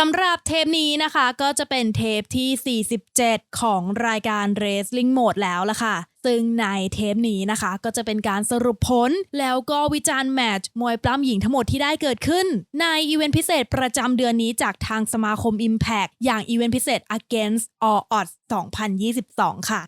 สำหรับเทปนี้นะคะก็จะเป็นเทปที่ 47 ของรายการ Wrestling Mode แล้วล่ะค่ะ ซึ่งในเทปนี้นะคะ ก็จะเป็นการสรุปผล แล้วก็วิจารณ์แมตช์มวยปล้ำหญิงทั้งหมดที่ได้เกิดขึ้น ในอีเวนต์พิเศษประจำเดือนนี้จากทางสมาคม Impact อย่างอีเวนต์พิเศษ Against All Odds 2022 ค่ะ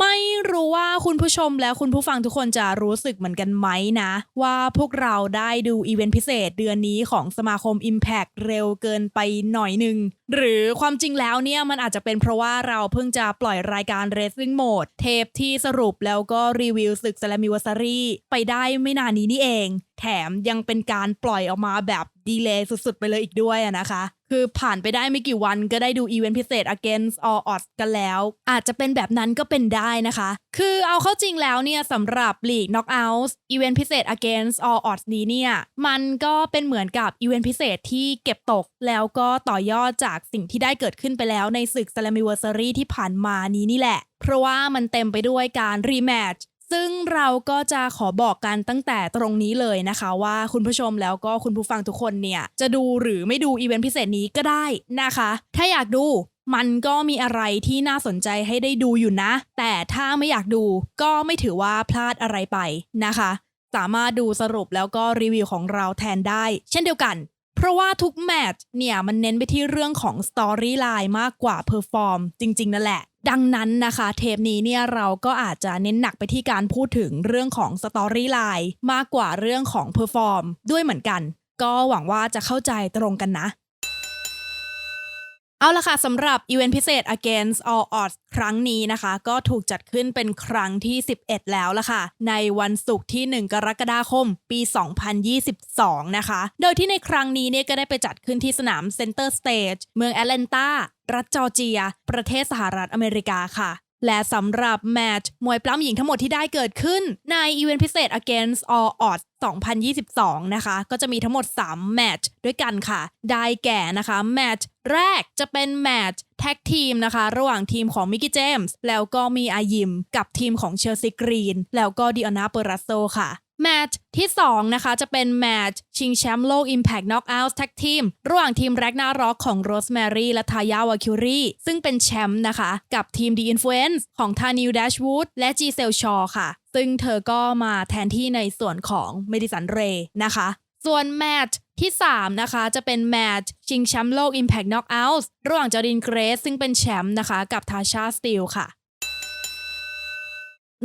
ไม่รู้ว่าคุณผู้ชมและคุณผู้ฟังทุกคนจะรู้สึกเหมือนกันไหมนะ ว่าพวกเราได้ดูอีเวนต์พิเศษเดือนนี้ของสมาคม Impact เร็วเกินไปหน่อยหนึ่งหรือความจริงแล้วเนี่ยมันอาจจะเป็นเพราะว่าเราเพิ่งจะปล่อยรายการ Wrestling Mode เทปที่สรุปแล้วก็รีวิวศึก Slammiversary ไปได้ไม่นานนี้นี่เอง แถมยังเป็นการปล่อยออกมาแบบ ดีเลย์สุด ๆ ไปเลยอีกด้วยนะคะ คือผ่านไปได้ไม่กี่วันก็ได้ดูอีเวนต์พิเศษ Against All Odds กันแล้ว อาจจะเป็นแบบนั้นก็เป็นได้นะคะ คือเอาเข้าจริงแล้วเนี่ยสำหรับ League Knockouts อีเวนต์พิเศษ Against All Odds นี้เนี่ยมันก็เป็นเหมือนกับอีเวนต์พิเศษที่เก็บตกแล้วก็ต่อยอดจากสิ่งที่ได้เกิดขึ้นไปแล้วในศึก Slammiversary ที่ผ่านมานี้นี่แหละ เพราะว่ามันเต็มไปด้วยการรีแมตช์ ซึ่งเราก็จะขอบอกกันตั้งแต่ตรงนี้เลยนะคะว่าคุณผู้ชมแล้วก็คุณผู้ฟังทุกคนเนี่ย จะดูหรือไม่ดูอีเวนต์พิเศษนี้ก็ได้นะคะ ถ้าอยากดูมันก็มีอะไรที่น่าสนใจให้ได้ดูอยู่นะ แต่ถ้าไม่อยากดูก็ไม่ถือว่าพลาดอะไรไปนะคะ สามารถดูสรุปแล้วก็รีวิวของเราแทนได้ เช่นเดียวกัน เพราะว่าทุกแมตช์เนี่ยมันเน้นไปที่เรื่องของสตอรี่ไลน์มากกว่าเพอร์ฟอร์มจริง ๆ นั่นแหละ ดังนั้นนะคะเทปนี้เนี่ยเราก็อาจจะเน้นหนักไปที่การพูดถึงเรื่องของสตอรี่ไลน์มากกว่าเรื่องของเพอร์ฟอร์มด้วยเหมือนกัน ก็หวังว่าจะเข้าใจตรงกันนะ เอาละค่ะสำหรับอีเวนต์พิเศษ Against All Odds ครั้งนี้นะคะ ก็ถูกจัดขึ้นเป็นครั้งที่ 11 แล้วละค่ะ ในวันศุกร์ที่ 1 กรกฎาคม ปี 2022 นะคะ โดยที่ในครั้งนี้เนี่ยก็ได้ไปจัดขึ้นที่สนาม Center Stage เมืองแอตแลนตารัฐจอร์เจีย ประเทศสหรัฐอเมริกาค่ะ และสำหรับแมตช์มวยปล้ำหญิงทั้งหมดที่ได้เกิดขึ้นในอีเวนต์พิเศษ Against All Odds 2022 นะคะ ก็จะมีทั้งหมด 3 แมตช์ด้วยกันค่ะ ได้แก่นะคะ แมตช์แรกจะเป็นแมตช์แท็กทีมนะคะ ระหว่างทีมของมิกกี้เจมส์แล้วก็มีอายิม กับทีมของเชลซีกรีน แล้วก็ดิอนาเปอรัสโซค่ะ แมตช์ที่ 2 นะคะ จะเป็นแมตช์ชิงแชมป์โลก Impact Knockout Tag Team ระหว่างทีมแร็กนาร็อกของโรสแมรี่และทายาวาคิวรีซึ่งเป็นแชมป์นะคะ กับทีม The Influence ของทานิว d ดชวูดและจีเซลชอค่ะ ซึ่งเธอก็มาแทนที่ในส่วนของเมดิสันเรย์นะคะ ส่วนแมตช์ที่ 3 นะคะ จะเป็นแมตช์ชิงแชมป์โลก Impact Knockout ระหว่างจอรินเกรสซึ่งเป็นแชมป์นะคะ กับทาชาสตีลค่ะ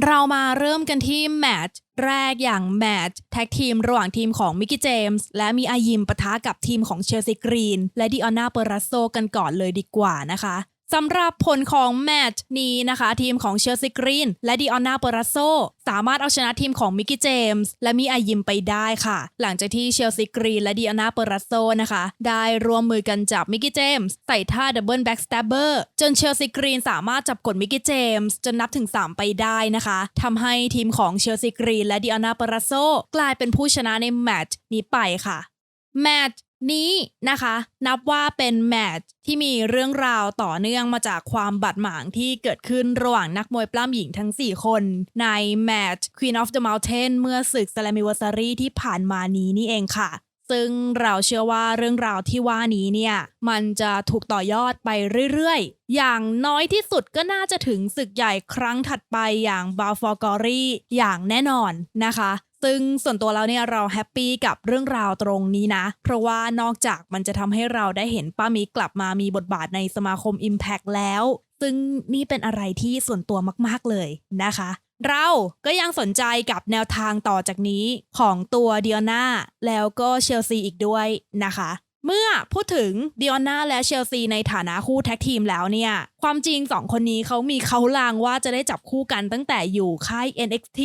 เรามาเริ่มกันที่แมตช์ แรกอย่างแมตช์แท็กทีมระหว่างทีมของมิกกี้เจมส์และมีอายิมปะทะกับทีมของเชลซีกรีน และดิออนาเปอรัสโซกันก่อนเลยดีกว่านะคะ สำหรับผลของแมตช์นี้นะคะ ทีมของเชลซีกรีนและดิออนาเปอรัสโซสามารถเอาชนะทีมของมิกกี้เจมส์และมีอายิมไปได้ค่ะ หลังจากที่เชลซีกรีนและดิออนาเปอรัสโซนะคะ ได้ร่วมมือกันจับมิกกี้เจมส์ใส่ท่าดับเบิลแบ็กส a ตเบอร์จนเชลซีกรีนสามารถจับกดมิกกี้เจมส์จนนับถึง 3 ไปได้นะคะทำให้ทีมของเชลซีกรีนและดิออนาเปอรัสโซกลายเป็นผู้ชนะในแมตช์นี้ไปค่ะแมตช์ นี้นะคะ นับว่าเป็นแมตช์ที่มีเรื่องราวต่อเนื่องมาจากความบาดหมางที่เกิดขึ้นระหว่างนักมวยปล้ำหญิงทั้ง 4 คน ในแมตช์ Queen of the Mountain เมื่อศึก Slammiversary ที่ผ่านมานี้นี่เองค่ะ ซึ่งเราเชื่อว่าเรื่องราวที่ว่านี้เนี่ย มันจะถูกต่อยอดไปเรื่อยๆ อย่างน้อยที่สุดก็น่าจะถึงศึกใหญ่ครั้งถัดไปอย่างบาฟอร์กอรี่อย่างแน่นอนนะคะ ซึ่งส่วนตัวเราเนี่ยเราแฮปปี้กับเรื่องราวตรงนี้นะ เพราะว่านอกจากมันจะทำให้เราได้เห็นป้ามิกกลับมามีบทบาทในสมาคม Impact แล้ว ซึ่งนี่เป็นอะไรที่ส่วนตัวมากๆเลยนะคะ เราก็ยังสนใจกับแนวทางต่อจากนี้ของตัวเดียนาแล้วก็เชลซีอีกด้วยนะคะ เมื่อพูดถึงดิออนนาและเชลซีในฐานะคู่แท็กทีมแล้วเนี่ย ความจริงสองคนนี้เขามีเขาลางว่าจะได้จับคู่กันตั้งแต่อยู่ค่าย NXT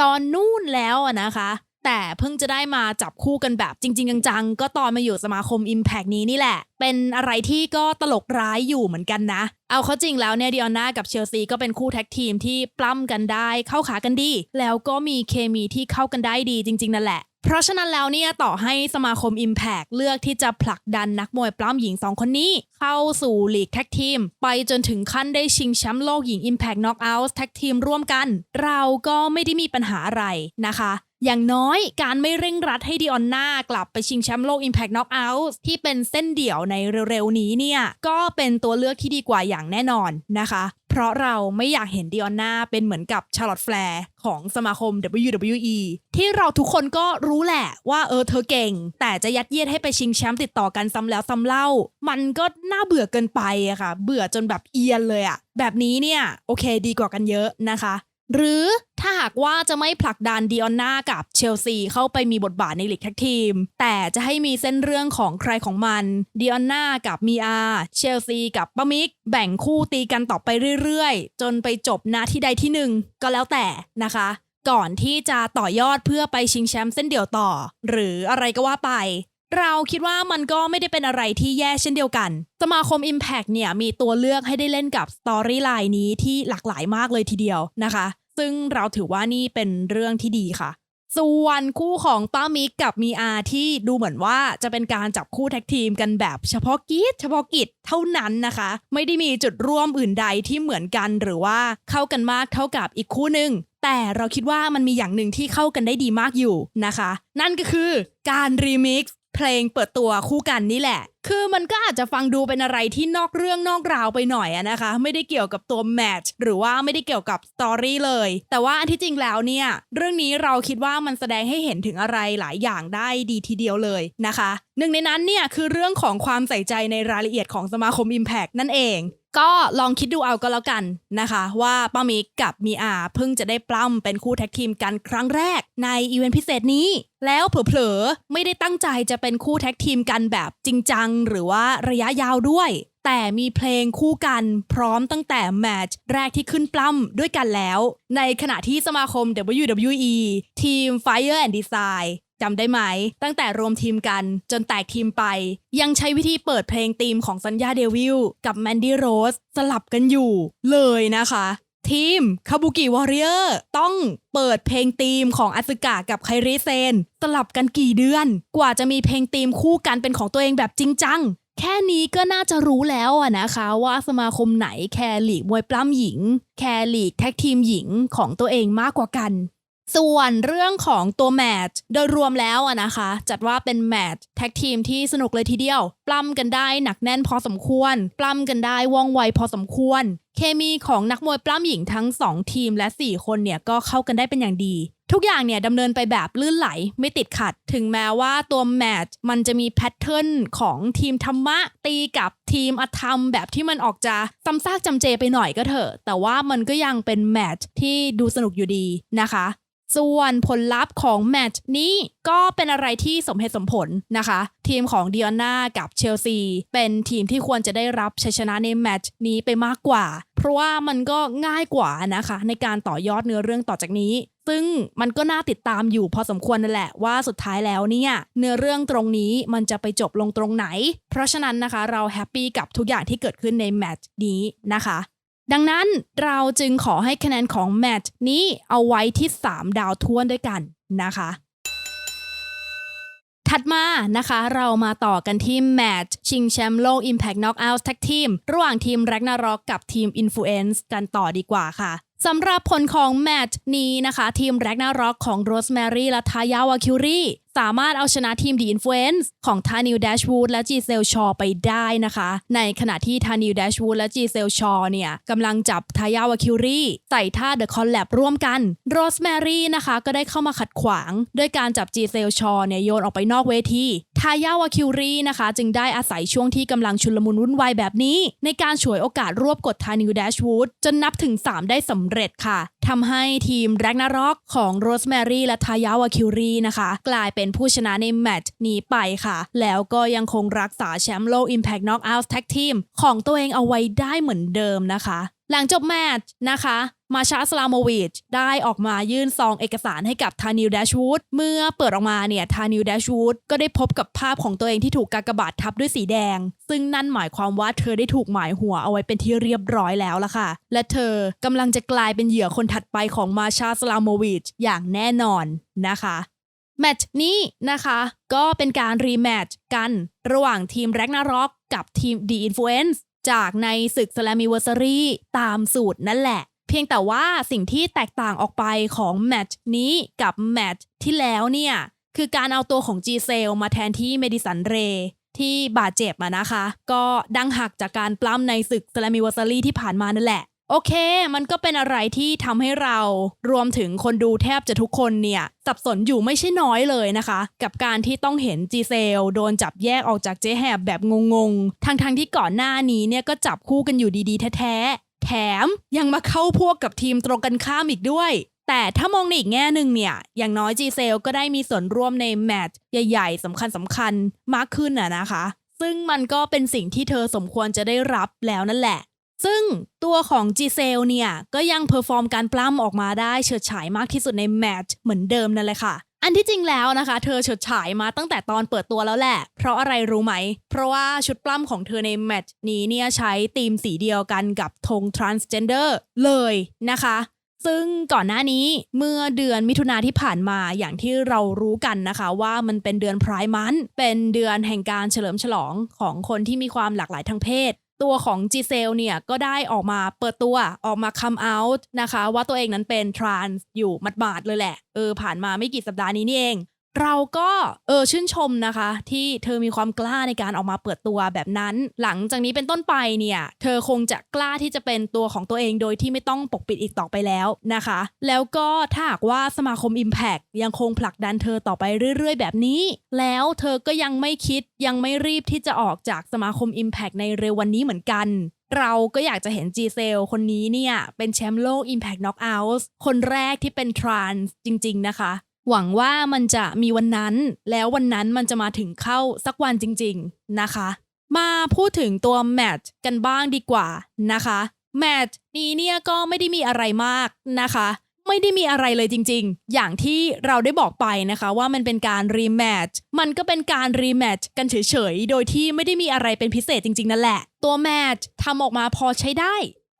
ตอนนู่นแล้วนะคะ แต่เพิ่งจะได้มาจับคู่กันแบบจริง ๆ จังๆ ก็ตอนมาอยู่สมาคม Impact นี้นี่แหละ เป็นอะไรที่ก็ตลกร้ายอยู่เหมือนกันนะ เอาเข้าจริงแล้วเนี่ยดิออนนากับเชลซีก็เป็นคู่แท็กทีมที่ปล้ำกันได้เข้าขากันดี แล้วก็มีเคมีที่เข้ากันได้ดีจริง ๆ นั่นแหละเพราะฉะนั้นแล้วเนี่ยต่อให้สมาคม Impact เลือกที่จะผลักดันนักมวยปล้ำหญิง 2 คนนี้ เข้าสู่ลีกแท็กทีม ไปจนถึงขั้นได้ชิงแชมป์โลกหญิง Impact Knockout แท็กทีมร่วมกัน เราก็ไม่ได้มีปัญหาอะไรนะคะ อย่างน้อยการไม่เร่งรัดให้ดิออนนากลับไปชิงแชมป์โลก Impact Knockout ที่เป็นเส้นเดี่ยวในเร็วๆนี้เนี่ย ก็เป็นตัวเลือกที่ดีกว่าอย่างแน่นอนนะคะ เพราะเราไม่อยากเห็นดิออนนาเป็นเหมือนกับชาร์ลอตแฟร์ของสมาคม WWE ที่เราทุกคนก็รู้แหละว่าเออเธอเก่ง แต่จะยัดเยียดให้ไปชิงแชมป์ติดต่อกันซ้ำแล้วซ้ำเล่า มันก็น่าเบื่อเกินไปอะค่ะ เบื่อจนแบบเอียนเลยอะแบบนี้เนี่ยโอเคดีกว่ากันเยอะนะคะ หรือถ้าหากว่าจะไม่ผลักดันดิออนนากับเชลซีเข้าไปมีบทบาทในลีกแท็กทีม แต่จะให้มีเส้นเรื่องของใครของมันดิออนนากับมีอาเชลซีกับป้ามิก แบ่งคู่ตีกันต่อไปเรื่อยๆ จนไปจบนาที่ใดที่หนึ่งก็แล้วแต่นะคะ ก่อนที่จะต่อยอดเพื่อไปชิงแชมป์เส้นเดี่ยวต่อ หรืออะไรก็ว่าไปเราคิดว่ามันก็ไม่ได้เป็นอะไรที่แย่เช่นเดียวกัน สมาคม Impact เนี่ยมีตัวเลือกให้ได้เล่นกับสตอรี่ไลน์นี้ที่หลากหลายมากเลยทีเดียวนะคะ ซึ่งเราถือว่านี่เป็นเรื่องที่ดีค่ะ ส่วนคู่ของป้ามิกกับมีอาที่ดูเหมือนว่าจะเป็นการจับคู่แท็กทีมกันแบบเฉพาะกิจเฉพาะกิจเท่านั้นนะคะ ไม่ได้มีจุดร่วมอื่นใดที่เหมือนกันหรือว่าเข้ากันมากเท่ากับอีกคู่หนึ่งแต่เราคิดว่ามันมีอย่างหนึ่งที่เข้ากันได้ดีมากอยู่นะคะ นั่นก็คือการรีมิกซ์ เพลงเปิดตัวคู่กันนี่แหละ คือมันก็อาจจะฟังดูเป็นอะไรที่นอกเรื่องนอกราวไปหน่อยนะคะ ไม่ได้เกี่ยวกับตัวแมทหรือว่าไม่ได้เกี่ยวกับสตอรี่เลย แต่ว่าอันที่จริงแล้วเนี่ย เรื่องนี้เราคิดว่ามันแสดงให้เห็นถึงอะไรหลายอย่างได้ดีทีเดียวเลยนะคะ หนึ่งในนั้นเนี่ยคือเรื่องของความใส่ใจในรายละเอียดของสมาคม Impact นั่นเอง ก็ลองคิดดูเอาก็แล้วกันนะคะว่าป้ามิกกับมีอาเพิ่งจะได้ปล้ำเป็นคู่แท็กทีมกันครั้งแรกในอีเวนต์พิเศษนี้ แล้วเผลอๆ ไม่ได้ตั้งใจจะเป็นคู่แท็กทีมกันแบบจริงจังหรือว่าระยะยาวด้วย แต่มีเพลงคู่กันพร้อมตั้งแต่แมตช์แรกที่ขึ้นปล้ำด้วยกันแล้ว ในขณะที่สมาคม WWE ทีม Fire and Design จำได้ไหม ตั้งแต่รวมทีมกันจนแตกทีมไป ยังใช้วิธีเปิดเพลงธีมของซันยาเดวิลกับแมนดี้โรสสลับกันอยู่เลยนะคะทีมคาบุกิวอริเออร์ต้องเปิดเพลงธีมของอาซึกะกับไคริเซน สลับกันกี่เดือน กว่าจะมีเพลงธีมคู่กันเป็นของตัวเองแบบจริงจัง แค่นี้ก็น่าจะรู้แล้วอะนะคะว่าสมาคมไหนแคร์ลีกมวยปล้ำหญิง แคร์ลีกแท็กทีมหญิงของตัวเองมากกว่ากัน ส่วนเรื่องของตัวแมตช์โดยรวมแล้วอะนะคะ จัดว่าเป็นแมตช์แท็กทีมที่สนุกเลยทีเดียว ปล้ำกันได้หนักแน่นพอสมควร ปล้ำกันได้ว่องไวพอสมควร เคมีของนักมวยปล้ำหญิงทั้ง 2 ทีมและ 4 คนเนี่ยก็เข้ากันได้เป็นอย่างดีทุกอย่างเนี่ยดำเนินไปแบบลื่นไหลไม่ติดขัด ถึงแม้ว่าตัวแมตช์มันจะมีแพทเทิร์นของทีมธรรมะ ตีกับทีมอธรรม แบบที่มันออกจะซ้ำซากจำเจไปหน่อยก็เถอะ แต่ว่ามันก็ยังเป็นแมตช์ที่ดูสนุกอยู่ดีนะคะ ส่วนผลลัพธ์ของแมตช์นี้ก็เป็นอะไรที่สมเหตุสมผลนะคะ ทีมของดิออนนากับเชลซี เป็นทีมที่ควรจะได้รับชัยชนะในแมตช์นี้ไปมากกว่า เพราะว่ามันก็ง่ายกว่านะคะ ในการต่อยอดเนื้อเรื่องต่อจากนี้ ซึ่งมันก็น่าติดตามอยู่พอสมควรนั่นแหละว่าสุดท้ายแล้วเนี่ย เนื้อเรื่องตรงนี้มันจะไปจบลงตรงไหน เพราะฉะนั้นนะคะเราแฮปปี้กับทุกอย่างที่เกิดขึ้นในแมตช์นี้นะคะ ดังนั้นเราจึงขอให้คะแนนของแมตช์นี้เอาไว้ที่ 3 ดาวท้วนด้วยกันนะคะ ถัดมานะคะ เรามาต่อกันที่แมตช์ชิงแชมป์โลก Impact Knockout Tag Team ระหว่างทีม Ragnarok กับทีม Influence กันต่อดีกว่าค่ะสำหรับผลของแมตช์นี้นะคะ ทีม Ragnarok ของ Rosemary และทายาวาคิวรีสามารถเอาชนะทีม The Influence ของทานิวแดชวูดและจีเซลชอไปได้นะคะ ในขณะที่ทานิวแดชวูดและจีเซลชอเนี่ยกำลังจับทายาวาคิวรีใส่ท่า The Collab ร่วมกัน Rosemary นะคะก็ได้เข้ามาขัดขวาง ด้วยการจับจีเซลชอเนี่ยโยนออกไปนอกเวทีทายาวาคิวรีนะคะจึงได้อาศัยช่วงที่กำลังชุลมุนวุ่นวายแบบนี้ ในการฉวยโอกาสรวบกดทานิวแดชวูดจนนับถึง 3 ได้สำเร็จค่ะทำให้ทีมแร็กนาร็อกของโรสแมรี่และทายาวาคิวรีนะคะ กลายเป็นผู้ชนะในแมตช์นี้ไปค่ะ แล้วก็ยังคงรักษาแชมป์โลก Impact Knockout Tag Team ของตัวเองเอาไว้ได้เหมือนเดิมนะคะ หลังจบแมตช์นะคะ มาชาสลาโมวิชได้ออกมายื่นซองเอกสารให้กับทานิลแดชวูดเมื่อเปิดออกมาเนี่ยทานิลแดชวูดก็ได้พบกับภาพของตัวเองที่ถูกกากบาททับด้วยสีแดง ซึ่งนั่นหมายความว่าเธอได้ถูกหมายหัวเอาไว้เป็นที่เรียบร้อยแล้วล่ะค่ะ และเธอกำลังจะกลายเป็นเหยื่อคนถัดไปของมาชาสลาโมวิชอย่างแน่นอนนะคะแมตช์นี้นะคะ ก็เป็นการรีแมตช์กันระหว่างทีมแร็กนาร็อกกับทีม The Influence จากในศึก Slammiversary ตามสูตรนั่นแหละ เพียงแต่ว่าสิ่งที่แตกต่างออกไปของแมตช์นี้กับแมตช์ที่แล้วเนี่ย คือการเอาตัวของ g c e l มาแทนที่เมดิสันเรที่บาดเจ็บมานะคะ ก็ดังหักจากการปล้ำในศึก Slammiversary ที่ผ่านมานั่นแหละ โอเค มันก็เป็นอะไรที่ทำให้เรารวมถึงคนดูแทบจะทุกคนเนี่ย สับสนอยู่ไม่ใช่น้อยเลยนะคะ กับการที่ต้องเห็นจีเซลโดนจับแยกออกจากเจ๊แหบแบบงงๆ ทั้งๆที่ก่อนหน้านี้เนี่ยก็จับคู่กันอยู่ดีๆแท้ๆ แถมยังมาเข้าพวกกับทีมตรงกันข้ามอีกด้วย แต่ถ้ามองในอีกแง่หนึ่งเนี่ย อย่างน้อยจีเซลก็ได้มีส่วนร่วมในแมตช์ใหญ่ๆสำคัญสำคัญๆมากขึ้นอะนะคะ ซึ่งมันก็เป็นสิ่งที่เธอสมควรจะได้รับแล้วนั่นแหละ ซึ่งตัวของจีเซลเนี่ย ก็ยังเพอร์ฟอร์มการปล้ำออกมาได้เฉิดฉายมากที่สุดในแมตช์เหมือนเดิมนั่นแหละค่ะ อันที่จริงแล้วนะคะ เธอเฉิดฉายมาตั้งแต่ตอนเปิดตัวแล้วแหละ เพราะอะไรรู้ไหม เพราะว่าชุดปล้ำของเธอในแมตช์นี้เนี่ยใช้ธีมสีเดียวกันกับธง transgender เลยนะคะ ซึ่งก่อนหน้านี้เมื่อเดือนมิถุนาที่ผ่านมาอย่างที่เรารู้กันนะคะ ว่ามันเป็นเดือนพรายมัน เป็นเดือนแห่งการเฉลิมฉลองของคนที่มีความหลากหลายทางเพศ ตัวของจีเซลเนี่ยก็ได้ออกมาเปิดตัวออกมา come out นะคะ ว่าตัวเองนั้นเป็นทรานส์อยู่หมาดๆเลยแหละ เออผ่านมาไม่กี่สัปดาห์นี้นี่เอง เราก็เออชื่นชมนะคะ ที่เธอมีความกล้าในการออกมาเปิดตัวแบบนั้น หลังจากนี้เป็นต้นไปเนี่ย เธอคงจะกล้าที่จะเป็นตัวของตัวเองโดยที่ไม่ต้องปกปิดอีกต่อไปแล้วนะคะ แล้วก็ถ้าหากว่าสมาคม Impact ยังคงผลักดันเธอต่อไปเรื่อย ๆ แบบนี้ แล้วเธอก็ยังไม่คิดยังไม่รีบที่จะออกจากสมาคม Impact ในเร็ววันนี้เหมือนกันเราก็อยากจะเห็น g c e l คนนี้เนี่ย เป็นแชมป์โลก Impact Knockouts คนแรกที่เป็นทรานส์จริง ๆ นะคะ หวังว่ามันจะมีวันนั้น แล้ววันนั้นมันจะมาถึงเข้าสักวันจริง ๆนะคะ มาพูดถึงตัวแมตช์กันบ้างดีกว่านะคะแมตช์นี้เนี่ยก็ไม่ได้มีอะไรมากนะคะ ไม่ได้มีอะไรเลยจริงๆ อย่างที่เราได้บอกไปนะคะว่ามันเป็นการรีแมตช์มันก็เป็นการรีแมตช์กันเฉยๆ โดยที่ไม่ได้มีอะไรเป็นพิเศษจริงๆ นั่นแหละ ตัวแมตช์ทำออกมาพอใช้ได้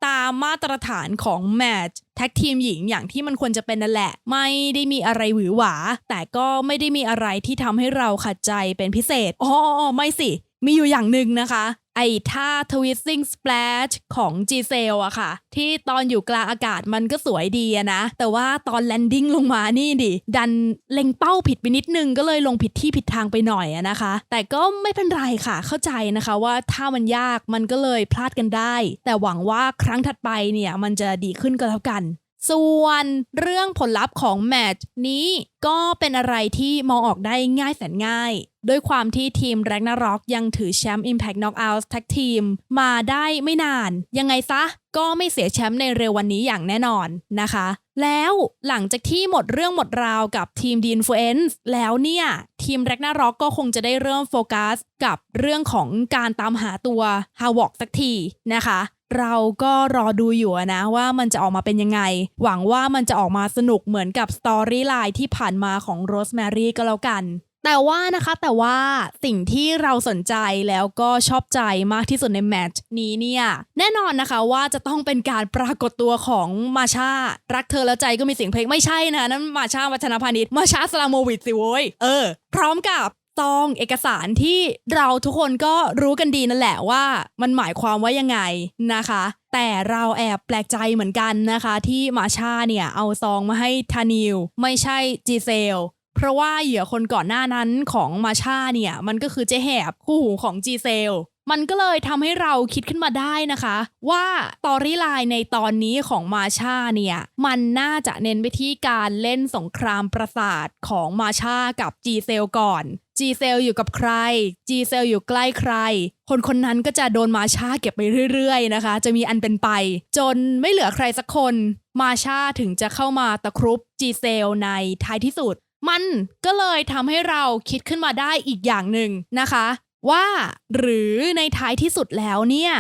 ตามมาตรฐานของแมตช์แท็กทีมหญิงอย่างที่มันควรจะเป็นนั่นแหละ ไม่ได้มีอะไรหวือหวา แต่ก็ไม่ได้มีอะไรที่ทำให้เราขัดใจเป็นพิเศษอ๋อไม่สิ มีอยู่อย่างหนึ่งนะคะ ไอ้ท่า twisting splash ของ g c e l อะค่ะ ที่ตอนอยู่กลางอากาศมันก็สวยดีนะ แต่ว่าตอน landing ลงมานี่ดิ ดันเล็งเป้าผิดไปนิดนึงก็เลยลงผิดที่ผิดทางไปหน่อยอะนะคะ แต่ก็ไม่เป็นไรค่ะเข้าใจนะคะว่าถ้ามันยากมันก็เลยพลาดกันได้ แต่หวังว่าครั้งถัดไปเนี่ยมันจะดีขึ้นก็แล้วกัน ส่วนเรื่องผลลัพธ์ของแมตช์นี้ก็เป็นอะไรที่มองออกได้ง่ายแสนง่ายด้วยความที่ทีมแร็กนาร็อกยังถือแชมป์ Impact Knockouts Tag Team มาได้ไม่นาน ยังไงซะ ก็ไม่เสียแชมป์ในเร็ววันนี้อย่างแน่นอนนะคะ แล้วหลังจากที่หมดเรื่องหมดราวกับทีม The Influence แล้วเนี่ย ทีมแร็กนาร็อกก็คงจะได้เริ่มโฟกัสกับเรื่องของการตามหาตัวฮาวอกสักทีนะคะ เราก็รอดูอยู่นะว่ามันจะออกมาเป็นยังไง หวังว่ามันจะออกมาสนุกเหมือนกับสตอรี่ไลน์ที่ผ่านมาของโรสแมรี่ก็แล้วกัน แต่ว่านะคะแต่ว่าสิ่งที่เราสนใจแล้วก็ชอบใจมากที่สุดในแมตช์นี้เนี่ยแน่นอนนะคะว่าจะต้องเป็นการปรากฏตัวของมาชารักเธอแล้วใจก็มีเสียงเพลงไม่ใช่นะนั่นมาชาวัฒนพานิชมาชาสลาโมวิชสิโว้ยเออ พร้อมกับซองเอกสารที่เราทุกคนก็รู้กันดีนั่นแหละว่ามันหมายความว่ายังไงนะคะ แต่เราแอบแปลกใจเหมือนกันนะคะ ที่มาชาเนี่ยเอาซองมาให้ทานิว ไม่ใช่จีเซล เพราะว่าเหยื่อคนก่อนหน้านั้นของมาชาเนี่ย มันก็คือเจ๊แหบคู่หูของจีเซลมันก็เลยทำให้เราคิดขึ้นมาได้นะคะ ว่าตอรี่ไลน์ในตอนนี้ของมาชาเนี่ย มันน่าจะเน้นไปที่การเล่นสงครามประสาทของมาชากับจีเซลก่อน จีเซลอยู่กับใคร จีเซลอยู่ใกล้ใคร คนคนนั้นก็จะโดนมาชาเก็บไปเรื่อยๆนะคะ จะมีอันเป็นไป จนไม่เหลือใครสักคน มาชาถึงจะเข้ามาตะครุบจีเซลในท้ายที่สุด มันก็เลยทำให้เราคิดขึ้นมาได้อีกอย่างหนึ่งนะคะ ว่าหรือในท้ายที่สุดแล้วเนี่ย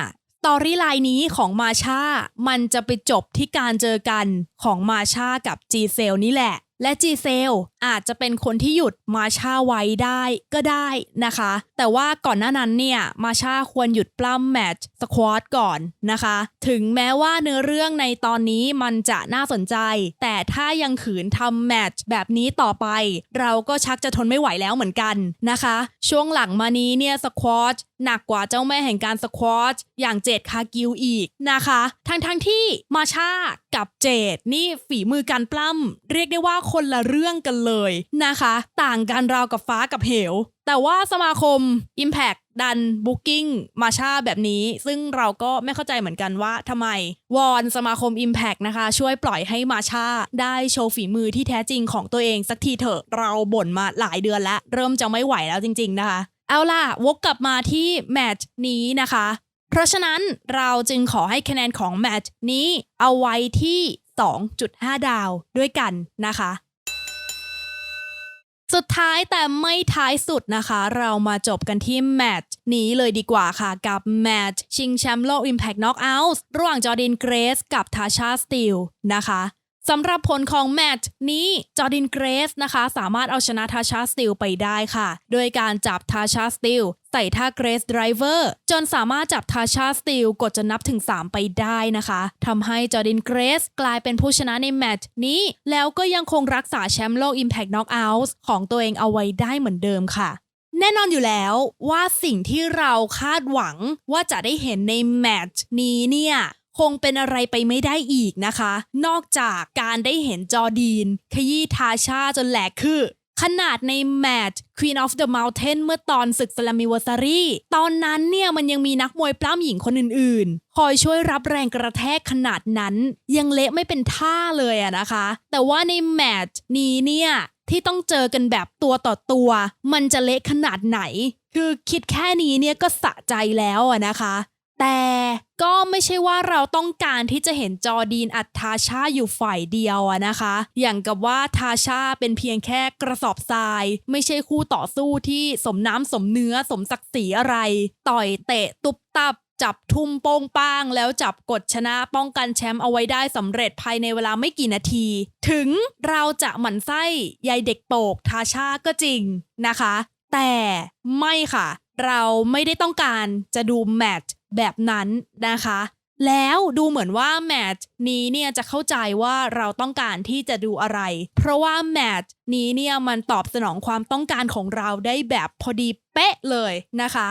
ตอรี่ไลน์นี้ของมาชา มันจะไปจบที่การเจอกันของมาชากับจีเซลนี่แหละ และจีเซล อาจจะเป็นคนที่หยุดมาชาไว้ได้ก็ได้นะคะ แต่ว่าก่อนหน้านั้นเนี่ยมาชาควรหยุดปล้ำแมตช์สควอตก่อนนะคะ ถึงแม้ว่าเนื้อเรื่องในตอนนี้มันจะน่าสนใจ แต่ถ้ายังขืนทำแมตช์แบบนี้ต่อไป เราก็ชักจะทนไม่ไหวแล้วเหมือนกันนะคะ ช่วงหลังมานี้เนี่ยสควอตหนักกว่าเจ้าแม่แห่งการสควอตอย่างเจดคากิวอีกนะคะ ทั้งทั้งที่มาชากับเจดนี่ฝีมือการปล้ำเรียกได้ว่าคนละเรื่องกันเลยนะคะ ต่างกันราวกับฟ้ากับเหว แต่ว่าสมาคม Impact ดัน Booking มาชาแบบนี้ ซึ่งเราก็ไม่เข้าใจเหมือนกันว่าทำไม วอนสมาคม Impact นะคะ ช่วยปล่อยให้มาชาได้โชว์ฝีมือที่แท้จริงของตัวเองสักทีเถอะเราบ่นมาหลายเดือนแล้ว เริ่มจะไม่ไหวแล้วจริง ๆ นะคะ เอาล่ะ วกกลับมาที่แมตช์นี้นะคะ เพราะฉะนั้นเราจึงขอให้คะแนนของแมตช์นี้เอาไว้ที่ 2.5 ดาวด้วยกันนะคะ สุดท้ายแต่ไม่ท้ายสุดนะคะ เรามาจบกันที่แมตช์นี้เลยดีกว่าค่ะ กับแมตช์ชิงแชมป์โลก Impact Knockout ระหว่างจอร์ดินเกรสกับทาชาสติลนะคะ สำหรับผลของแมตช์นี้จอร์ดินเกรสนะคะ สามารถเอาชนะทาชาสตีลไปได้ค่ะ โดยการจับทาชาสตีลใส่ท่าเกรสไดรเวอร์จนสามารถจับทาชาสตีลกดจนนับถึง 3 ไปได้นะคะทำให้จอร์ดินเกรสกลายเป็นผู้ชนะในแมตช์นี้ แล้วก็ยังคงรักษาแชมป์โลก Impact Knockout ของตัวเองเอาไว้ได้เหมือนเดิมค่ะแน่นอนอยู่แล้วว่าสิ่งที่เราคาดหวังว่าจะได้เห็นในแมตช์นี้เนี่ย คงเป็นอะไรไปไม่ได้อีกนะคะ นอกจากการได้เห็นจอดีน ขยี้ทาชาจนแหลกคือขนาดในแมตช์ Queen of the Mountain เมื่อตอนศึก Slammiversary ตอนนั้นเนี่ยมันยังมีนักมวยปล้ำหญิงคนอื่นๆ คอยช่วยรับแรงกระแทกขนาดนั้น ยังเละไม่เป็นท่าเลยอะนะคะ แต่ว่าในแมตช์นี้เนี่ยที่ต้องเจอกันแบบตัวต่อตัว มันจะเละขนาดไหน คือคิดแค่นี้เนี่ยก็สะใจแล้วอะนะคะ แต่ก็ไม่ใช่ว่าเราต้องการที่จะเห็นจอดีนอัดทาชาอยู่ฝ่ายเดียวอะนะคะ อย่างกับว่าทาชาเป็นเพียงแค่กระสอบทราย ไม่ใช่คู่ต่อสู้ที่สมน้ำสมเนื้อสมศักดิ์ศรีอะไร ต่อยเตะตุบตับจับทุ่มโป้งป้าง แล้วจับกดชนะป้องกันแชมป์เอาไว้ได้สำเร็จภายในเวลาไม่กี่นาที ถึงเราจะหมั่นไส้ยายเด็กโปกทาชาก็จริงนะคะ แต่ไม่ค่ะ เราไม่ได้ต้องการจะดูแมตช์ แบบนั้นนะคะ แล้วดูเหมือนว่าแมตช์นี้เนี่ยจะเข้าใจว่าเราต้องการที่จะดูอะไร เพราะว่าแมตช์นี้เนี่ยมันตอบสนองความต้องการของเราได้แบบพอดีเป๊ะเลยนะคะ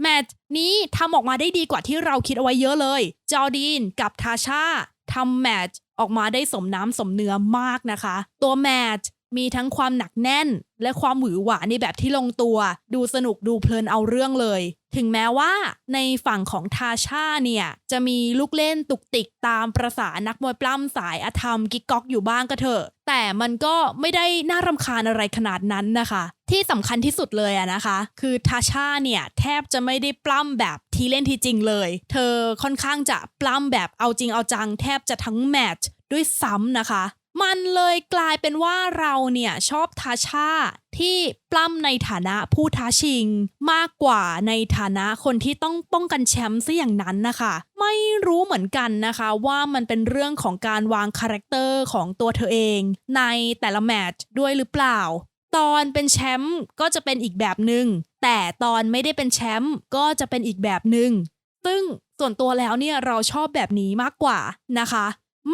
แมตช์นี้ทำออกมาได้ดีกว่าที่เราคิดเอาไว้เยอะเลย จอดีนกับทาชาทำแมตช์ออกมาได้สมน้ำสมเนื้อมากนะคะ ตัวแมตช์ มีทั้งความหนักแน่น และความหวือหวาในแบบที่ลงตัว ดูสนุกดูเพลินเอาเรื่องเลย ถึงแม้ว่าในฝั่งของทาชาเนี่ยจะมีลูกเล่นตุกติกตามประษานักมวยปล้ำสายอธรรมกิกก๊อกอยู่บ้างก็เถอะ แต่มันก็ไม่ได้น่ารำคาญอะไรขนาดนั้นนะคะ ที่สำคัญที่สุดเลยอะนะคะ คือทาชาเนี่ยแทบจะไม่ได้ปล้ำแบบทีเล่นทีจริงเลย เธอค่อนข้างจะปล้ำแบบเอาจริงเอาจัง แทบจะทั้งแมตช์ด้วยซ้ำนะคะ มันเลยกลายเป็นว่าเราเนี่ยชอบทาชาที่ปล้ำในฐานะผู้ท้าชิง มากกว่าในฐานะคนที่ต้องป้องกันแชมป์ซะอย่างนั้นนะคะ ไม่รู้เหมือนกันนะคะว่ามันเป็นเรื่องของการวางคาแรคเตอร์ของตัวเธอเอง ในแต่ละแมตช์ด้วยหรือเปล่า ตอนเป็นแชมป์ก็จะเป็นอีกแบบหนึ่งแต่ตอนไม่ได้เป็นแชมป์ก็จะเป็นอีกแบบหนึ่งซึ่งส่วนตัวแล้วเนี่ยเราชอบแบบนี้มากกว่านะคะ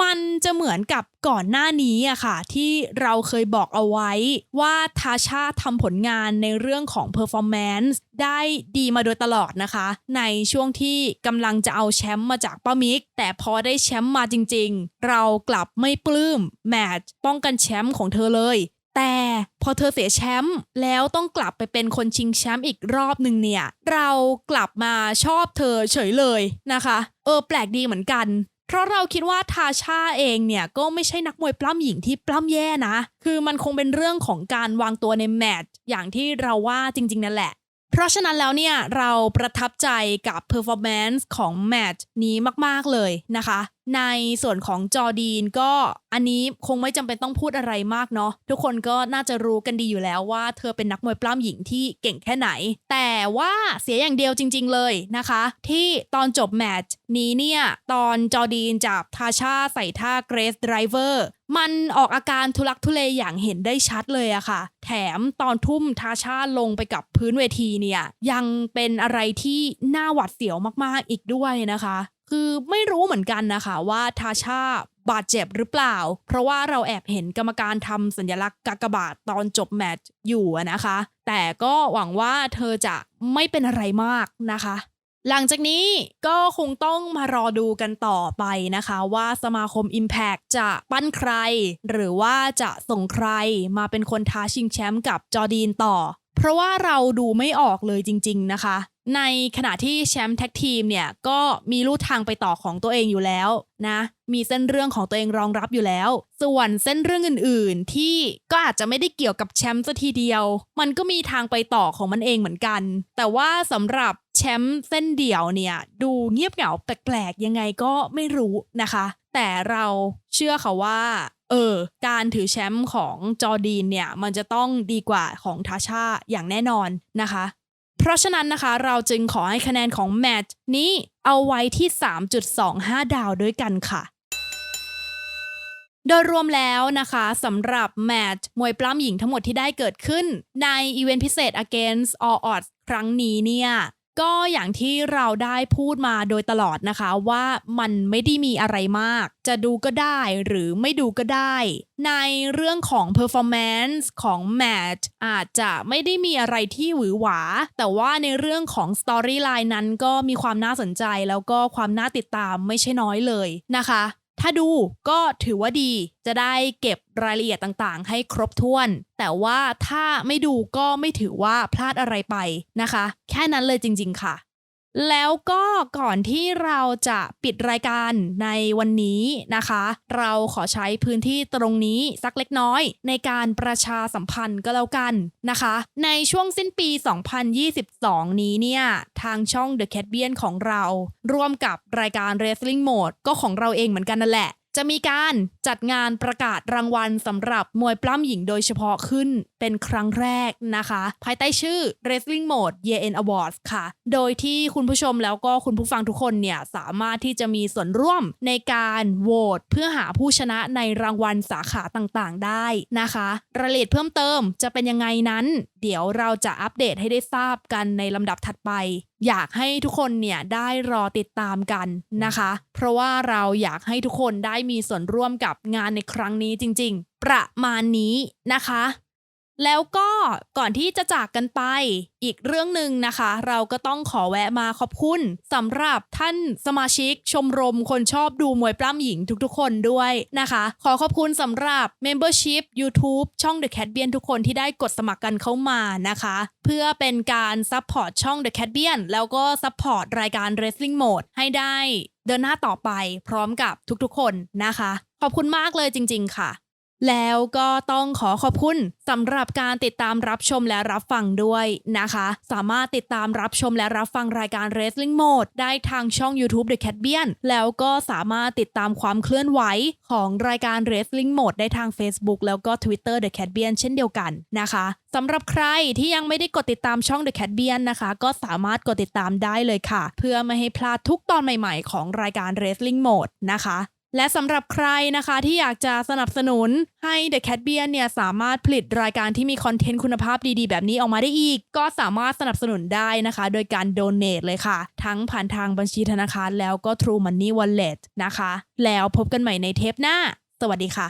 มันจะเหมือนกับก่อนหน้านี้อะค่ะ ที่เราเคยบอกเอาไว้ว่าทาชาทำผลงานในเรื่องของ performance ได้ดีมาโดยตลอดนะคะ ในช่วงที่กำลังจะเอาแชมป์มาจากป้ามิก แต่พอได้แชมป์มาจริงๆ เรากลับไม่ปลื้มแมตช์ป้องกันแชมป์ของเธอเลยแต่พอเธอเสียแชมป์แล้วต้องกลับไปเป็นคนชิงแชมป์อีกรอบหนึ่งเนี่ย เรากลับมาชอบเธอเฉยเลยนะคะ เออแปลกดีเหมือนกัน เพราะเราคิดว่าทาชาเองเนี่ยก็ไม่ใช่นักมวยปล้ำหญิงที่ปล้ำแย่นะ คือมันคงเป็นเรื่องของการวางตัวในแมตช์อย่างที่เราว่าจริงๆนั่นแหละ เพราะฉะนั้นแล้วเนี่ยเราประทับใจกับ performance ของแมตช์นี้มาก ๆ เลยนะคะ ในส่วนของจอดีนก็อันนี้คงไม่จำเป็นต้องพูดอะไรมากเนาะทุกคนก็น่าจะรู้กันดีอยู่แล้วว่าเธอเป็นนักมวยปล้ำหญิงที่เก่งแค่ไหน แต่ว่าเสียอย่างเดียวจริง ๆ เลยนะคะ ที่ตอนจบแมตช์นี้เนี่ย ตอนจอดีนจับทาชาใส่ท่าเกรสไดรเวอร์ มันออกอาการทุลักทุเลอย่างเห็นได้ชัดเลยอะค่ะ แถมตอนทุ่มทาชาลงไปกับพื้นเวทีเนี่ย ยังเป็นอะไรที่น่าหวาดเสียวมากๆอีกด้วยนะคะ คือไม่รู้เหมือนกันนะคะว่าทาชาบาดเจ็บหรือเปล่า เพราะว่าเราแอบเห็นกรรมการทำสัญลักษณ์กากบาทตอนจบแมตช์อยู่นะคะ แต่ก็หวังว่าเธอจะไม่เป็นอะไรมากนะคะ หลังจากนี้ก็คงต้องมารอดูกันต่อไปนะคะ ว่าสมาคม Impact จะปั้นใคร หรือว่าจะส่งใครมาเป็นคนท้าชิงแชมป์กับจอร์ดีนต่อ เพราะว่าเราดูไม่ออกเลยจริง ๆนะคะ ในขณะที่แชมป์แท็กทีมเนี่ย ก็มีลู่ทางไปต่อของตัวเองอยู่แล้วนะ มีเส้นเรื่องของตัวเองรองรับอยู่แล้ว ส่วนเส้นเรื่องอื่นๆ ที่ก็อาจจะไม่ได้เกี่ยวกับแชมป์ซะทีเดียว มันก็มีทางไปต่อของมันเองเหมือนกัน แต่ว่าสำหรับ แชมป์เส้นเดี่ยวเนี่ย ดูเงียบเหงาแปลกๆยังไงก็ไม่รู้นะคะ แต่เราเชื่อค่ะว่า เออ การถือแชมป์ของจอร์ดีนเนี่ย มันจะต้องดีกว่าของทาชาอย่างแน่นอนนะคะ เพราะฉะนั้นนะคะเราจึงขอให้คะแนนของแมตช์นี้เอาไว้ที่ 3.25 ดาวด้วยกันค่ะโดยรวมแล้วนะคะสำหรับแมตช์มวยปล้ำหญิงทั้งหมดที่ได้เกิดขึ้น ในอีเวนต์พิเศษ against all odds ครั้งนี้เนี่ย ก็อย่างที่เราได้พูดมาโดยตลอดนะคะว่ามันไม่ได้มีอะไรมาก จะดูก็ได้หรือไม่ดูก็ได้ ในเรื่องของ performance ของแมตช์อาจจะไม่ได้มีอะไรที่หวือหวา แต่ว่าในเรื่องของ storyline นั้นก็มีความน่าสนใจแล้วก็ความน่าติดตามไม่ใช่น้อยเลยนะคะ ถ้าดูก็ถือว่าดีจะได้เก็บรายละเอียดต่างๆ ให้ครบถ้วน แต่ว่าถ้าไม่ดูก็ไม่ถือว่าพลาดอะไรไปนะคะ แค่นั้นเลยจริง ๆ ค่ะ แล้วก็ก่อนที่เราจะปิดรายการในวันนี้นะคะ เราขอใช้พื้นที่ตรงนี้สักเล็กน้อย ในการประชาสัมพันธ์ก็แล้วกันนะคะ ในช่วงสิ้นปี 2022 นี้เนี่ย ทางช่อง The Cat b i a n ของเรา ร่วมกับรายการ Wrestling Mode ก็ของเราเองเหมือนกันนั่นแหละจะมีการจัดงานประกาศรางวัลสำหรับมวยปล้ำหญิงโดยเฉพาะขึ้น เป็นครั้งแรกนะคะ ภายใต้ชื่อ Wrestling Mode Year End Awards ค่ะ โดยที่คุณผู้ชมแล้วก็คุณผู้ฟังทุกคนเนี่ย สามารถที่จะมีส่วนร่วมในการโหวตเพื่อหาผู้ชนะในรางวัลสาขาต่างๆ ได้นะคะ รายละเอียดเพิ่มเติมจะเป็นยังไงนั้น เดี๋ยวเราจะอัปเดตให้ได้ทราบกันในลำดับถัดไปอยากให้ทุกคนเนี่ยได้รอติดตามกันนะคะ เพราะว่าเราอยากให้ทุกคนได้มีส่วนร่วมกับงานในครั้งนี้จริง ๆ ประมาณนี้นะคะ แล้วก็ก่อนที่จะจากกันไปอีกเรื่องหนึ่งนะคะ เราก็ต้องขอแวะมาขอบคุณสำหรับท่านสมาชิกชมรมคนชอบดูมวยปล้ำหญิงทุกๆ คนด้วยนะคะ ขอขอบคุณสำหรับ Membership YouTube ช่อง The Cat b i a n ทุกคนที่ได้กดสมัครกันเข้ามานะคะ เพื่อเป็นการซัพพอร์ตช่อง The Cat b i a n แล้วก็ซัพพอร์ตรายการ Wrestling Mode ให้ได้เดินหน้าต่อไปพร้อมกับทุกๆ คนนะคะ ขอบคุณมากเลยจริง ๆ ค่ะ แล้วก็ต้องขอขอบคุณสำหรับการติดตามรับชมและรับฟังด้วยนะคะ สามารถติดตามรับชมและรับฟังรายการ Wrestling Mode ได้ทางช่อง YouTube The Cat b i a n แล้วก็สามารถติดตามความเคลื่อนไหวของรายการ Wrestling Mode ได้ทาง Facebook แล้วก็ Twitter The Cat b i a n เช่นเดียวกันนะคะสำหรับใครที่ยังไม่ได้กดติดตามช่อง The Cat b i a n นะคะ ก็สามารถกดติดตามได้เลยค่ะ เพื่อไม่ให้พลาดทุกตอนใหม่ๆ ของรายการ Wrestling Mode นะคะ และสำหรับใครนะคะที่อยากจะสนับสนุนให้ The Cat b e a r เนี่ยสามารถผลิตรายการที่มีคอนเทนต์คุณภาพดีๆ แบบนี้ออกมาได้อีก ก็สามารถสนับสนุนได้นะคะ โดยการ d o n a t เลยค่ะ ทั้งผ่านทางบัญชีธนาคารแล้วก็ True Money Wallet นะคะ แล้วพบกันใหม่ในเทปหน้า สวัสดีค่ะ